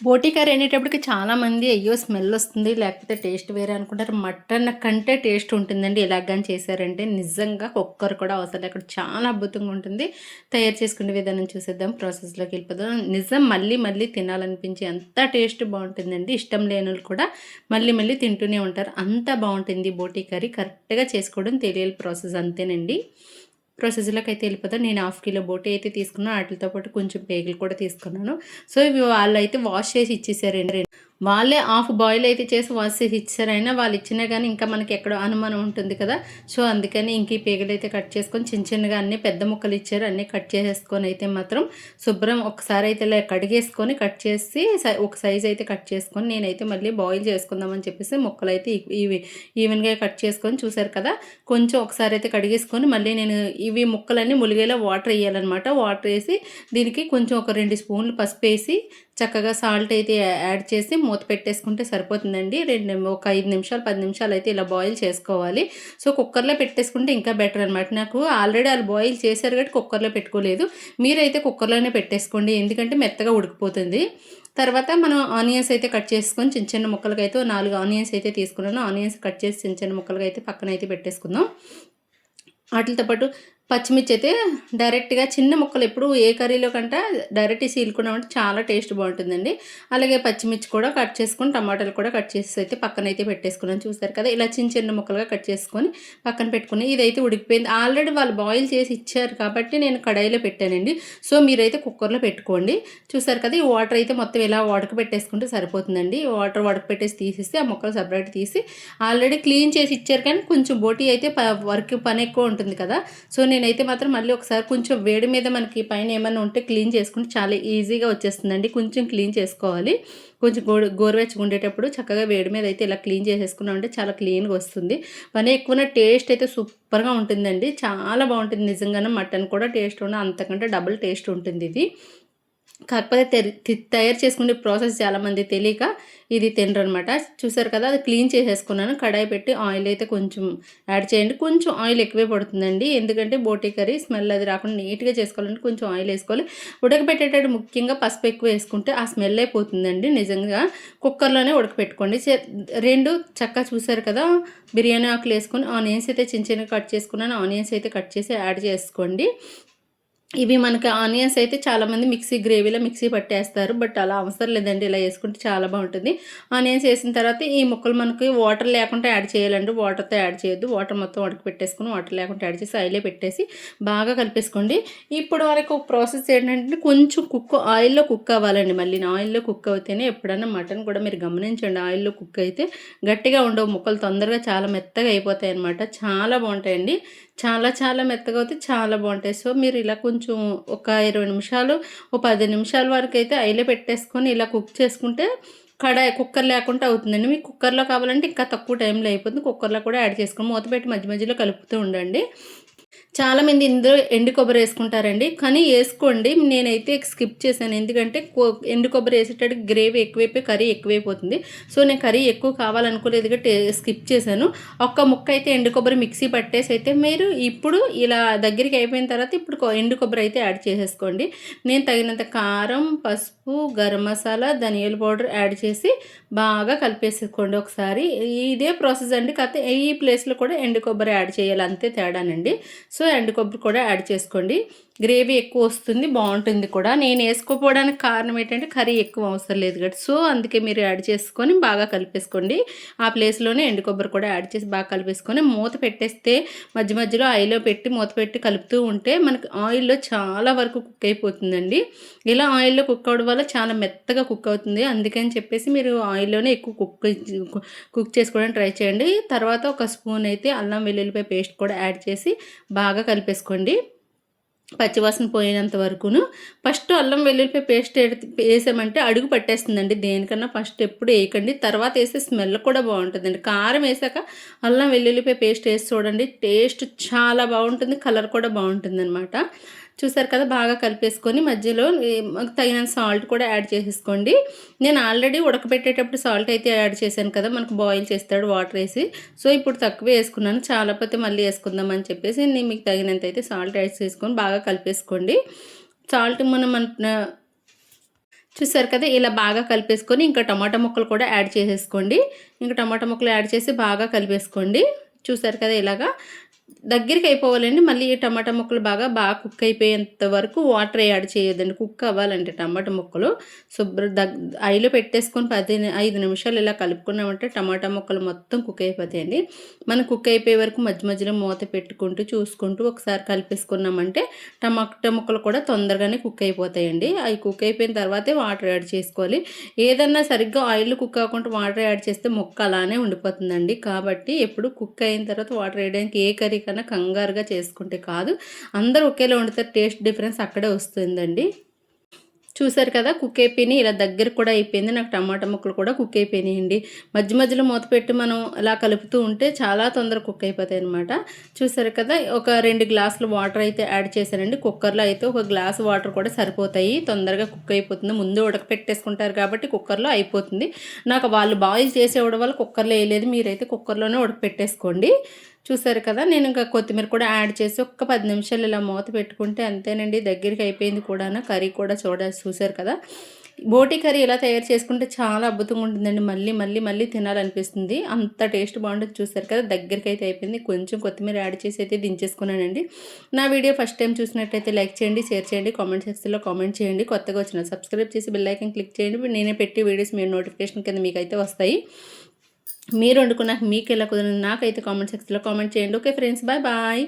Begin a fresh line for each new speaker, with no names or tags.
బోటీ curry అనేటప్పటికి చాలామంది అయ్యో స్మెల్ వస్తుంది లేకపోతే టేస్ట్ వేరే అనుకుంటారు. మటన్ కంటే టేస్ట్ ఉంటుందండి ఇలాగని చేశారంటే. నిజంగా కుక్కర్ కూడా అవసరం అక్కడ చాలా అద్భుతంగా ఉంటుంది. తయారు చేసుకునే విధానం చూసేద్దాం ప్రాసెస్లోకి వెళ్ళిపోదాం. నిజం మళ్ళీ మళ్ళీ తినాలనిపించి అంత టేస్ట్ బాగుంటుందండి. ఇష్టం లేని వాళ్ళు కూడా మళ్ళీ మళ్ళీ తింటూనే ఉంటారు. అంత బాగుంటుంది బోటీ కర్రీ కరెక్ట్గా చేసుకోవడం తెలియాలి ప్రాసెస్ అంతేనండి. ప్రొసెస్లోకి అయితే వెళ్ళిపోతాను నేను హాఫ్ కిలో బోటి అయితే తీసుకున్నాను. వాటితో పాటు కొంచెం పేగులు కూడా తీసుకున్నాను. సో ఇవి వాళ్ళు అయితే వాష్ చేసి ఇచ్చేసారండి. వాళ్ళే హాఫ్ బాయిల్ అయితే చేసి వాసి ఇచ్చారైనా వాళ్ళు ఇచ్చినా కానీ ఇంకా మనకి ఎక్కడో అనుమానం ఉంటుంది కదా. సో అందుకని ఇంక ఈ పేగలు అయితే కట్ చేసుకొని చిన్న చిన్నగా అన్నీ పెద్ద ముక్కలు ఇచ్చారు. అన్నీ కట్ చేసేసుకొని అయితే మాత్రం శుభ్రం ఒకసారి అయితే ఇలా కడిగేసుకొని కట్ చేసి ఒక సైజ్ అయితే కట్ చేసుకొని నేనైతే మళ్ళీ బాయిల్ చేసుకుందామని చెప్పేసి ముక్కలు అయితే ఇవి ఈవెన్గా కట్ చేసుకొని చూసారు కదా. కొంచెం ఒకసారి అయితే కడిగేసుకొని మళ్ళీ నేను ఇవి ముక్కలన్నీ ములిగేలా వాటర్ వేయాలన్నమాట. వాటర్ వేసి దీనికి కొంచెం ఒక రెండు స్పూన్లు పసుపు వేసి చక్కగా సాల్ట్ అయితే యాడ్ చేసి మూత పెట్టేసుకుంటే సరిపోతుందండి. రెండు ఒక ఐదు నిమిషాలు పది నిమిషాలు అయితే ఇలా బాయిల్ చేసుకోవాలి. సో కుక్కర్లో పెట్టేసుకుంటే ఇంకా బెటర్ అనమాట నాకు ఆల్రెడీ వాళ్ళు బాయిల్ చేశారు కాబట్టి కుక్కర్లో పెట్టుకోలేదు. మీరైతే కుక్కర్లోనే పెట్టేసుకోండి. ఎందుకంటే మెత్తగా ఉడికిపోతుంది. తర్వాత మనం ఆనియన్స్ అయితే కట్ చేసుకొని చిన్న చిన్న ముక్కలకి అయితే నాలుగు ఆనియన్స్ అయితే తీసుకున్నాను. ఆనియన్స్ కట్ చేసి చిన్న చిన్న ముక్కలకి అయితే పక్కన అయితే పెట్టేసుకుందాం. వాటితో పాటు పచ్చిమిర్చి అయితే డైరెక్ట్గా చిన్న ముక్కలు ఎప్పుడు ఏ కర్రీలో కంటే డైరెక్ట్ సీలుకున్నామంటే చాలా టేస్ట్ బాగుంటుందండి. అలాగే పచ్చిమిర్చి కూడా కట్ చేసుకొని టమాటాలు కూడా కట్ చేసి అయితే పక్కన అయితే పెట్టేసుకున్నాను. చూస్తారు కదా ఇలా చిన్న చిన్న ముక్కలుగా కట్ చేసుకొని పక్కన పెట్టుకుని ఇదైతే ఉడికిపోయింది. ఆల్రెడీ వాళ్ళు బాయిల్ చేసి ఇచ్చారు కాబట్టి నేను కడాయిలో పెట్టానండి. సో మీరైతే కుక్కర్లో పెట్టుకోండి. చూసారు కదా ఈ వాటర్ అయితే మొత్తం ఇలా పెట్టేసుకుంటే సరిపోతుందండి. వాటర్ పెట్టేసి తీసేసి ఆ ముక్కలు సపరేట్ తీసి ఆల్రెడీ క్లీన్ చేసి ఇచ్చారు కానీ కొంచెం బోటీ అయితే వర్క్ పని ఎక్కువ ఉంటుంది కదా. సో నేనైతే మాత్రం మళ్ళీ ఒకసారి కొంచెం వేడి మీద మనకి పైన ఏమైనా ఉంటే క్లీన్ చేసుకుంటే చాలా ఈజీగా వచ్చేస్తుందండి. కొంచెం క్లీన్ చేసుకోవాలి. కొంచెం గో గోరువెచ్చగా ఉండేటప్పుడు చక్కగా వేడి మీద అయితే ఇలా క్లీన్ చేసేసుకున్నామంటే చాలా క్లీన్గా వస్తుంది. పని ఎక్కువ టేస్ట్ అయితే సూపర్గా ఉంటుందండి. చాలా బాగుంటుంది నిజంగానే మటన్ కూడా టేస్ట్ ఉన్న అంతకంటే డబుల్ టేస్ట్ ఉంటుంది ఇది కాకపోతే తయారు చేసుకునే ప్రాసెస్ చాలామంది తెలియక ఇది తినరు అనమాట చూసారు కదా అది క్లీన్ చేసేసుకున్నాను. కడాయి పెట్టి ఆయిల్ అయితే కొంచెం యాడ్ చేయండి. కొంచెం ఆయిల్ ఎక్కువే పడుతుందండి. ఎందుకంటే బోటీ కర్రీ స్మెల్ అది రాకుండా నీట్గా చేసుకోవాలంటే కొంచెం ఆయిల్ వేసుకోవాలి. ఉడకబెట్టేటప్పుడు ముఖ్యంగా పసుపు ఎక్కువ వేసుకుంటే ఆ స్మెల్ అయిపోతుందండి. నిజంగా కుక్కర్లోనే ఉడకపెట్టుకోండి. రెండు చక్కగా చూసారు కదా బిర్యానీ ఆకులు వేసుకొని ఆనియన్స్ అయితే చిన్న చిన్నగా కట్ చేసుకున్నాను. ఆనియన్స్ అయితే కట్ చేసి యాడ్ చేసుకోండి. ఇవి మనకి ఆనియన్స్ అయితే చాలామంది మిక్సీ గ్రేవీలో మిక్సీ పట్టేస్తారు బట్ అలా అవసరం లేదండి. ఇలా వేసుకుంటే చాలా బాగుంటుంది. ఆనియన్స్ వేసిన తర్వాత ఈ ముక్కలు మనకి వాటర్ లేకుండా యాడ్ చేయాలండి. వాటర్తో యాడ్ చేయొద్దు. వాటర్ మొత్తం ఉడక పెట్టేసుకుని వాటర్ లేకుండా యాడ్ చేసి ఆయిలే పెట్టేసి బాగా కలిపేసుకోండి. ఇప్పుడు వరకు ప్రాసెస్ ఏంటంటే కొంచెం కుక్ ఆయిల్లో కుక్ అవ్వాలండి. మళ్ళీ ఆయిల్లో కుక్ అవుతేనే ఎప్పుడైనా మటన్ కూడా మీరు గమనించండి. ఆయిల్లో కుక్ అయితే గట్టిగా ఉండవు. ముక్కలు తొందరగా చాలా మెత్తగా అయిపోతాయి అనమాట చాలా బాగుంటాయండి. చాలా చాలా మెత్తగా అవుతే చాలా బాగుంటాయి. సో మీరు ఇలా కొంచెం కొంచెం ఒక ఇరవై నిమిషాలు ఓ పది నిమిషాల వరకు అయితే అయిలో పెట్టేసుకొని ఇలా కుక్ చేసుకుంటే కడాయి కుక్కర్ లేకుండా అవుతుందండి. మీకు కుక్కర్లో కావాలంటే ఇంకా తక్కువ టైంలో అయిపోతుంది. కుక్కర్లో కూడా యాడ్ చేసుకొని మూత పెట్టి మధ్య మధ్యలో కలుపుతూ ఉండండి. చాలామంది ఇందులో ఎండు కొబ్బరి వేసుకుంటారండి. కానీ వేసుకోండి నేనైతే స్కిప్ చేశాను. ఎందుకంటే ఎండు కొబ్బరి వేసేటట్టు గ్రేవీ ఎక్కువైపోయి కర్రీ ఎక్కువైపోతుంది. సో నేను కర్రీ ఎక్కువ కావాలనుకోలేదు స్కిప్ చేశాను. ఒక్క ముక్క అయితే ఎండు కొబ్బరి మిక్సీ పట్టేసి అయితే మీరు ఇప్పుడు ఇలా దగ్గరికి అయిపోయిన తర్వాత ఇప్పుడు ఎండు కొబ్బరి అయితే యాడ్ చేసేసుకోండి. నేను తగినంత కారం పసుపు గరం మసాలా ధనియాల పౌడర్ యాడ్ చేసి బాగా కలిపేసుకోండి ఒకసారి. ఇదే ప్రాసెస్ అండి. కాకపోతే ఈ ప్లేస్లో కూడా ఎండు కొబ్బరి యాడ్ చేయాలి. అంతే తేడానండి. సో ఎండు కొబ్బరి కూడా యాడ్ చేసుకోండి. గ్రేవీ ఎక్కువ వస్తుంది బాగుంటుంది కూడా. నేను వేసుకోపోవడానికి కారణం ఏంటంటే కర్రీ ఎక్కువ అవసరం లేదు కదా. సో అందుకే మీరు యాడ్ చేసుకొని బాగా కలిపేసుకోండి. ఆ ప్లేస్లోనే ఎండు కొబ్బరి కూడా యాడ్ చేసి బాగా కలిపేసుకొని మూత పెట్టేస్తే మధ్య మధ్యలో ఆయిల్లో పెట్టి మూత పెట్టి కలుపుతూ ఉంటే మనకి ఆయిల్లో చాలా వరకు కుక్ అయిపోతుందండి. ఇలా ఆయిల్లో కుక్ అవ్వడం వల్ల చాలా మెత్తగా కుక్ అవుతుంది. అందుకని చెప్పేసి మీరు ఆయిల్లోనే ఎక్కువ కుక్ కుక్ చేసుకోవడానికి ట్రై చేయండి. తర్వాత ఒక స్పూన్ అయితే అల్లం వెల్లుల్లిపాయ పేస్ట్ కూడా యాడ్ చేసి బాగా కలిపేసుకోండి. పచ్చివాసన పోయినంత వరకును. ఫస్ట్ అల్లం వెల్లుల్లిపాయ పేస్ట్ వేసామంటే అడుగు పట్టేస్తుందండి దేనికన్నా. ఫస్ట్ ఎప్పుడు వేయకండి. తర్వాత వేసే స్మెల్ కూడా బాగుంటుందండి. కారం వేసాక అల్లం వెల్లుల్లిపాయ పేస్ట్ వేసి చూడండి. టేస్ట్ చాలా బాగుంటుంది. కలర్ కూడా బాగుంటుంది అనమాట చూసారు కదా బాగా కలిపేసుకొని మధ్యలో తగినంత సాల్ట్ కూడా యాడ్ చేసేసుకోండి. నేను ఆల్రెడీ ఉడకబెట్టేటప్పుడు సాల్ట్ అయితే యాడ్ చేశాను కదా మనకు బాయిల్ చేస్తాడు వాటర్ వేసి. సో ఇప్పుడు తక్కువ వేసుకున్నాను. చాలా పోతే మళ్ళీ వేసుకుందాం అని చెప్పేసి నేను మీకు తగినంత అయితే సాల్ట్ యాడ్ చేసుకొని బాగా కలిపేసుకోండి. సాల్ట్ మనం చూసారు కదా ఇలా బాగా కలిపేసుకొని ఇంకా టమాటా ముక్కలు కూడా యాడ్ చేసేసుకోండి. ఇంకా టమాటా ముక్కలు యాడ్ చేసి బాగా కలిపేసుకోండి. చూసారు కదా ఇలాగా. దగ్గరికి అయిపోవాలండి మళ్ళీ ఈ టమాటా ముక్కలు బాగా బాగా కుక్ అయిపోయేంత వరకు వాటర్ యాడ్ చేయొద్దండి. కుక్ అవ్వాలంటే టమాటా ముక్కలు. శుభ్ర దగ్ ఐలో పెట్టేసుకొని పది ఐదు నిమిషాలు ఇలా కలుపుకున్నామంటే టమాటా ముక్కలు మొత్తం కుక్ అయిపోతాయండి. మనం కుక్ అయిపోయే వరకు మధ్య మధ్యలో మూత పెట్టుకుంటూ చూసుకుంటూ ఒకసారి కలిపేసుకున్నామంటే టమాటా ముక్కలు కూడా తొందరగానే కుక్ అయిపోతాయండి. అవి కుక్ అయిపోయిన తర్వాతే వాటర్ యాడ్ చేసుకోవాలి. ఏదన్నా సరిగ్గా ఆయిల్ కుక్ కాకుండా వాటర్ యాడ్ చేస్తే ముక్క అలానే ఉండిపోతుందండి. కాబట్టి ఎప్పుడు కుక్ అయిన తర్వాత వాటర్ వేయడానికి ఏ కర్రీ కన్నా కంగారుగా చేసుకుంటే కాదు. అందరూ ఒకేలా వండుతారు టేస్ట్ డిఫరెన్స్ అక్కడే వస్తుందండి. చూసారు కదా కుక్ అయిపోయినాయి. ఇలా దగ్గర కూడా అయిపోయింది. నాకు టమాటా ముక్కలు కూడా కుక్ అయిపోయినాయండి. మధ్య మధ్యలో మూత పెట్టి మనం ఇలా కలుపుతూ ఉంటే చాలా తొందర కుక్ అయిపోతాయి అనమాట చూసారు కదా ఒక రెండు గ్లాసులు వాటర్ అయితే యాడ్ చేశానండి. కుక్కర్లో అయితే ఒక గ్లాస్ వాటర్ కూడా సరిపోతాయి. తొందరగా కుక్ అయిపోతుంది. ముందు ఉడకపెట్టేసుకుంటారు కాబట్టి కుక్కర్లో అయిపోతుంది. నాకు వాళ్ళు బాయిల్ చేసేవడం వల్ల కుక్కర్లో వేయలేదు. మీరైతే కుక్కర్లోనే ఉడకపెట్టేసుకోండి. చూసారు కదా నేను ఇంకా కొత్తిమీర కూడా యాడ్ చేసి ఒక్క పది నిమిషాలు ఇలా మూత పెట్టుకుంటే అంతేనండి దగ్గరికి అయిపోయింది కూడా కర్రీ కూడా చూడ చూసారు కదా. బోటి కర్రీ ఇలా తయారు చేసుకుంటే చాలా అద్భుతంగా ఉంటుందండి మళ్ళీ మళ్ళీ మళ్ళీ తినాలనిపిస్తుంది. అంత టేస్ట్ బాగుంటుంది చూసారు కదా దగ్గరికి అయితే అయిపోయింది కొంచెం కొత్తిమీర యాడ్ చేసి అయితే దించేసుకున్నానండి. నా వీడియో ఫస్ట్ టైం చూసినట్టయితే లైక్ చేయండి షేర్ చేయండి కామెంట్ సెక్షన్లో కామెంట్ చేయండి కొత్తగా వచ్చిన సబ్స్క్రైబ్ చేసి బెల్ ఐకన్ క్లిక్ చేయండి నేనే పెట్టి వీడియోస్ మీరు నోటిఫికేషన్ కింద మీకు అయితే వస్తాయి. మీరు వండుకున్నాక మీకు ఎలా కుదిరింది నాకైతే కామెంట్ సెక్షన్లో కామెంట్ చేయండి. Okay friends bye bye